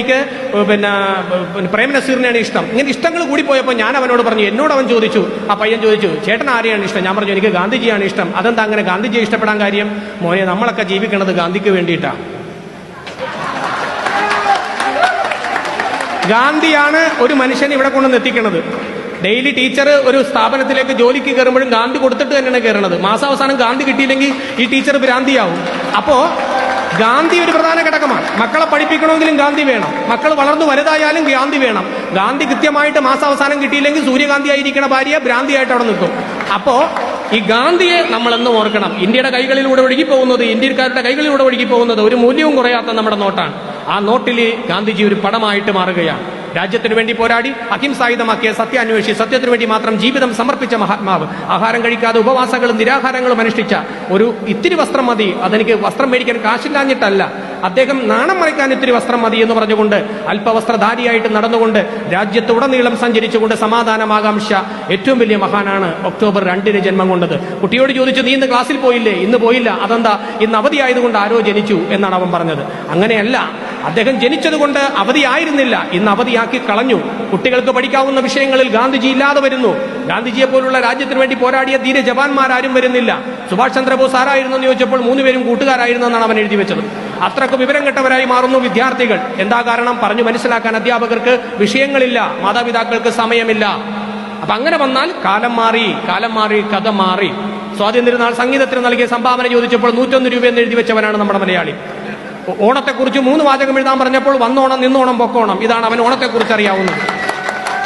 എനിക്ക് പിന്നെ പ്രേം നസീറിനെയാണ് ഇഷ്ടം. ഇങ്ങനെ ഇഷ്ടങ്ങൾ കൂടി പോയപ്പോൾ ഞാൻ അവനോട് പറഞ്ഞു എന്നോട് അവൻ ചോദിച്ചു. ആ പയ്യൻ ചോദിച്ചു ചേട്ടൻ ആരെയാണ് ഇഷ്ടം? ഞാൻ പറഞ്ഞു എനിക്ക് ഗാന്ധിജിയാണ് ഇഷ്ടം. അതെന്താ അങ്ങനെ? ഗാന്ധിജിയെ ഇഷ്ടപ്പെടാൻ കാര്യം? മോനെ നമ്മളൊക്കെ ജീവിക്കണത് ഗാന്ധിക്ക് വേണ്ടിയിട്ടാണ് ഗാന്ധിയാണ് ഒരു മനുഷ്യനെ ഇവിടെ കൊണ്ടുവന്ന് എത്തിക്കുന്നത് ഡെയിലി ടീച്ചർ ഒരു സ്ഥാപനത്തിലേക്ക് ജോലിക്ക് കയറുമ്പോഴും ഗാന്ധി കൊടുത്തിട്ട് തന്നെയാണ് കയറുന്നത് മാസാവസാനം ഗാന്ധി കിട്ടിയില്ലെങ്കിൽ ഈ ടീച്ചർ ഭ്രാന്തിയാവും. അപ്പോ ഗാന്ധി ഒരു പ്രധാന ഘടകമാണ്. മക്കളെ പഠിപ്പിക്കണമെങ്കിലും ഗാന്ധി വേണം. മക്കൾ വളർന്നു വലുതായാലും ഗാന്ധി വേണം. ഗാന്ധി കൃത്യമായിട്ട് മാസാവസാനം കിട്ടിയില്ലെങ്കിൽ സൂര്യകാന്തി ആയിരിക്കണ ഭാര്യ ഭ്രാന്തിയായിട്ട് അവിടെ നിൽക്കും. അപ്പോ ഈ ഗാന്ധിയെ നമ്മൾ എന്നും ഓർക്കണം. ഇന്ത്യയുടെ കൈകളിലൂടെ ഒഴുകി പോകുന്നത് ഇന്ത്യക്കാരുടെ കൈകളിലൂടെ ഒഴുകി പോകുന്നത് ഒരു മൂല്യവും കുറയാത്ത നമ്മുടെ നോട്ടാണ്. ആ നോട്ടിൽ ഗാന്ധിജി ഒരു പടമായിട്ട് മാറുകയാണ്. രാജ്യത്തിന് വേണ്ടി പോരാടി അഹിംസായുധമാക്കിയ സത്യാന്വേഷി സത്യത്തിനു വേണ്ടി മാത്രം ജീവിതം സമർപ്പിച്ച മഹാത്മാവ്. ആഹാരം കഴിക്കാതെ ഉപവാസങ്ങളും നിരാഹാരങ്ങളും അനുഷ്ഠിച്ച ഒരു ഇത്തിരി വസ്ത്രം മതി. അതെനിക്ക് വസ്ത്രം മേടിക്കാൻ കാശില്ലാഞ്ഞിട്ടല്ല. അദ്ദേഹം നാണം മറയ്ക്കാൻ ഇത്തിരി വസ്ത്രം മതി എന്ന് പറഞ്ഞുകൊണ്ട് അല്പവസ്ത്രധാരിയായിട്ട് നടന്നുകൊണ്ട് രാജ്യത്തുടനീളം സഞ്ചരിച്ചുകൊണ്ട് സമാധാനമാകാംക്ഷ ഏറ്റവും വലിയ മഹാനാണ് ഒക്ടോബർ രണ്ടിന് ജന്മം കൊണ്ടത്. കുട്ടിയോട് ചോദിച്ചു നീ ഇന്ന് ക്ലാസ്സിൽ പോയില്ലേ? ഇന്ന് പോയില്ല. അതെന്താ? ഇന്ന് അവധിയായതുകൊണ്ട് ആരോ ജനിച്ചു എന്നാണ് അവൻ പറഞ്ഞത്. അങ്ങനെയല്ല. അദ്ദേഹം ജനിച്ചതുകൊണ്ട് അവധിയായിരുന്നില്ല. ഇന്ന് അവധിയാക്കി കളഞ്ഞു. കുട്ടികൾക്ക് പഠിക്കാവുന്ന വിഷയങ്ങളിൽ ഗാന്ധിജി ഇല്ലാതെ വരുന്നു. ഗാന്ധിജിയെ പോലുള്ള രാജ്യത്തിന് വേണ്ടി പോരാടിയ ധീര ജവാന്മാരാരും വരുന്നില്ല. സുഭാഷ് ചന്ദ്രബോസ് ആരായിരുന്നു എന്ന് ചോദിച്ചപ്പോൾ മൂന്നുപേരും കൂട്ടുകാരായിരുന്നു എന്നാണ് അവൻ എഴുതി വെച്ചത്. അത്രയ്ക്ക് വിവരം കെട്ടവരായി മാറുന്നു വിദ്യാർത്ഥികൾ. എന്താ കാരണം പറഞ്ഞു മനസ്സിലാക്കാൻ അധ്യാപകർക്ക് വിഷയങ്ങളില്ല. മാതാപിതാക്കൾക്ക് സമയമില്ല. അപ്പൊ അങ്ങനെ വന്നാൽ കാലം മാറി കാലം മാറി കഥ മാറി. സ്വാതന്ത്ര്യനാൾ സംഗീതത്തിന് നൽകിയ സംഭാവന ചോദിച്ചപ്പോൾ നൂറ്റൊന്ന് രൂപ എന്ന് എഴുതി വെച്ചവനാണ് നമ്മുടെ മലയാളി. ഓണത്തെക്കുറിച്ച് മൂന്ന് വാചകം എഴുതാൻ പറഞ്ഞപ്പോൾ വന്നോണം നിന്നോണം പൊക്കോണം. ഇതാണ് അവൻ ഓണത്തെക്കുറിച്ച് അറിയാവുന്നത്.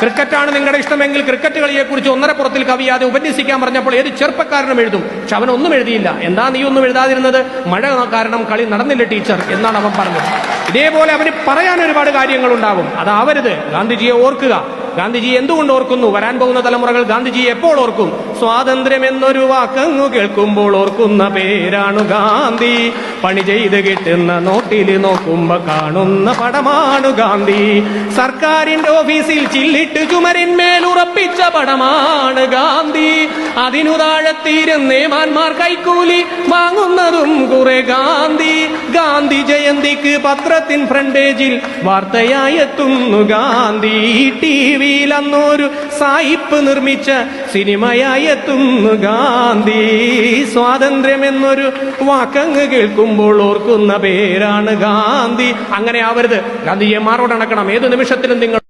ക്രിക്കറ്റാണ് നിങ്ങളുടെ ഇഷ്ടമെങ്കിൽ ക്രിക്കറ്റ് കളിയെക്കുറിച്ച് ഒന്നര പുറത്തിൽ കവിയാതെ ഉപന്യസിക്കാൻ പറഞ്ഞപ്പോൾ ഏത് ചെറുപ്പക്കാരനും എഴുതും. പക്ഷെ അവനൊന്നും എഴുതിയില്ല. എന്താ നീ ഒന്നും എഴുതാതിരുന്നത്? മഴ കാരണം കളി നടന്നില്ല ടീച്ചർ എന്നാണ് അവൻ പറഞ്ഞത്. ഇതേപോലെ അവന് പറയാൻ ഒരുപാട് കാര്യങ്ങളുണ്ടാകും. അതാവരുത്. ഗാന്ധിജിയെ ഓർക്കുക. ഗാന്ധിജി എന്തുകൊണ്ട് ഓർക്കുന്നു? വരാൻ പോകുന്ന തലമുറകൾ ഗാന്ധിജി എപ്പോൾ ഓർക്കും? സ്വാതന്ത്ര്യം എന്നൊരു വാക്കങ്ങു കേൾക്കുമ്പോൾ ഓർക്കുന്ന പേരാണു ഗാന്ധി. പണി ചെയ്ത് കിട്ടുന്ന നോട്ടിൽ നോക്കുമ്പോ കാണുന്ന പടമാണു ഗാന്ധി. സർക്കാരിന്റെ ഓഫീസിൽ ചില്ലിട്ട് ചുമരിന്മേൽ ഉറപ്പിച്ച പടമാണ് ഗാന്ധി. അതിനു താഴെത്തീരുന്നേമാന്മാർ കൈക്കൂലി വാങ്ങുന്നതും കുറെ ഗാന്ധി ജയന്തിക്ക് പത്രത്തിൻ ഫ്രണ്ടേജിൽ വാർത്തയായി എത്തുന്നു ഗാന്ധി. ടി വിയിൽ അന്നൊരു സായിപ്പ് നിർമ്മിച്ച സിനിമയായി എത്തുന്നു ഗാന്ധി. സ്വാതന്ത്ര്യം എന്നൊരു വാക്കങ്ങ് കേൾക്കുമ്പോൾ ഓർക്കുന്ന പേരാണ് ഗാന്ധി. അങ്ങനെ ആവരുത്. ഗാന്ധിയെ മാറോടണക്കണം. ഏത് നിമിഷത്തിലും നിങ്ങൾ